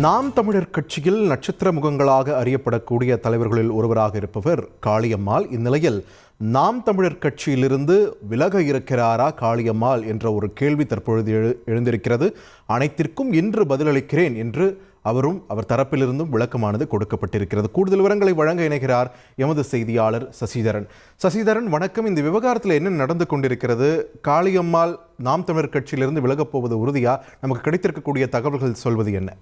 நாம் தமிழர் கட்சியில் நட்சத்திர முகங்களாக அறியப்படக்கூடிய தலைவர்களில் ஒருவராக இருப்பவர் காளியம்மாள். இந்நிலையில் நாம் தமிழர் கட்சியிலிருந்து விலக இருக்கிறாரா காளியம்மாள் என்ற ஒரு கேள்வி தற்பொழுது எழு எழுந்திருக்கிறது. அனைத்திற்கும் இன்று பதிலளிக்கிறேன் என்று அவரும் அவர் தரப்பிலிருந்தும் விளக்கமானது கொடுக்கப்பட்டிருக்கிறது. கூடுதல் விவரங்களை வழங்க இணைகிறார் எமது செய்தியாளர் சசிதரன். சசிதரன் வணக்கம். இந்த விவகாரத்தில் என்ன நடந்து கொண்டிருக்கிறது? காளியம்மாள் நாம் தமிழர் கட்சியிலிருந்து விலகப் போவது உறுதியா? நமக்கு கிடைத்திருக்கக்கூடிய தகவல்கள் சொல்வது என்ன?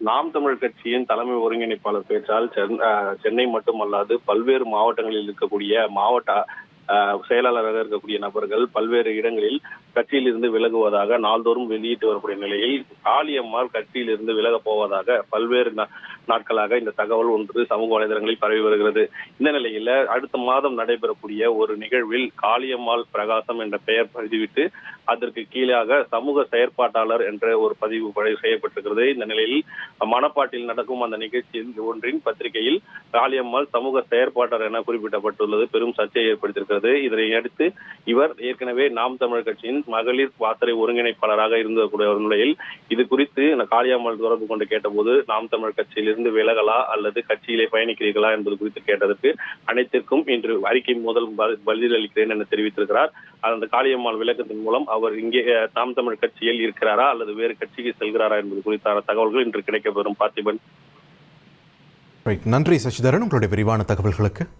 நாம் தமிழ் கட்சியின் தலைமை ஒருங்கிணைப்பாளர் பேச்சால் சென்- அஹ் சென்னை மட்டுமல்லாது பல்வேறு மாவட்டங்களில் இருக்கக்கூடிய மாவட்ட செயலாளராக இருக்கக்கூடிய நபர்கள் பல்வேறு இடங்களில் கட்சியில் இருந்து விலகுவதாக நாள்தோறும் வெளியிட்டு வரக்கூடிய நிலையில் காளியம்மாள் கட்சியில் இருந்து விலகப் போவதாக பல்வேறு நா- நாட்களாக இந்த தகவல் ஒன்று சமூக வலைதளங்களில் பரவி வருகிறது. இந்த நிலையில அடுத்த மாதம் நடைபெறக்கூடிய ஒரு நிகழ்வில் காளியம்மாள் பிரகாசம் என்ற பெயர் பதிவிட்டு அதற்கு கீழாக சமூக செயற்பாட்டாளர் என்ற ஒரு பதிவு ப- செய்யப்பட்டிருக்கிறது. இந்த நிலையில் மணப்பாட்டில் நடக்கும் அந்த நிகழ்ச்சியில் ஒன்றின் பத்திரிகையில் காளியம்மாள் சமூக செயற்பாட்டாளர் என குறிப்பிடப்பட்டுள்ளது. பெரும் சர்ச்சையை ஏற்படுத்தியிருக்கிறது. இதனை இதனையடுத்து இவர் ஏற்கனவே நாம் தமிழர் கட்சியின் மகளிர் பாசறை ஒருங்கிணைப்பாளராக இருந்தக்கூடிய ஒரு நிலையில் இது குறித்து இந்த தொடர்பு கொண்டு கேட்டபோது நாம் தமிழர் கட்சியிலிருந்து விலகலா அல்லது கட்சியிலே பயணிக்கிறீர்களா என்பது குறித்து கேட்டதற்கு அனைத்திற்கும் இன்று அறிக்கை முதல் ப- பதிலளிக்கிறேன் என தெரிவித்திருக்கிறார். அந்த காளியம்மாள் விளக்கத்தின் மூலம் அவர் இங்கே நாம் தமிழ் கட்சியில் இருக்கிறாரா அல்லது வேறு கட்சிக்கு செல்கிறாரா என்பது குறித்தான தகவல்கள் இன்று கிடைக்கப்பெறும். பார்த்திபன். நன்றி சசிதரன். உங்களுடைய விரிவான தகவல்களுக்கு.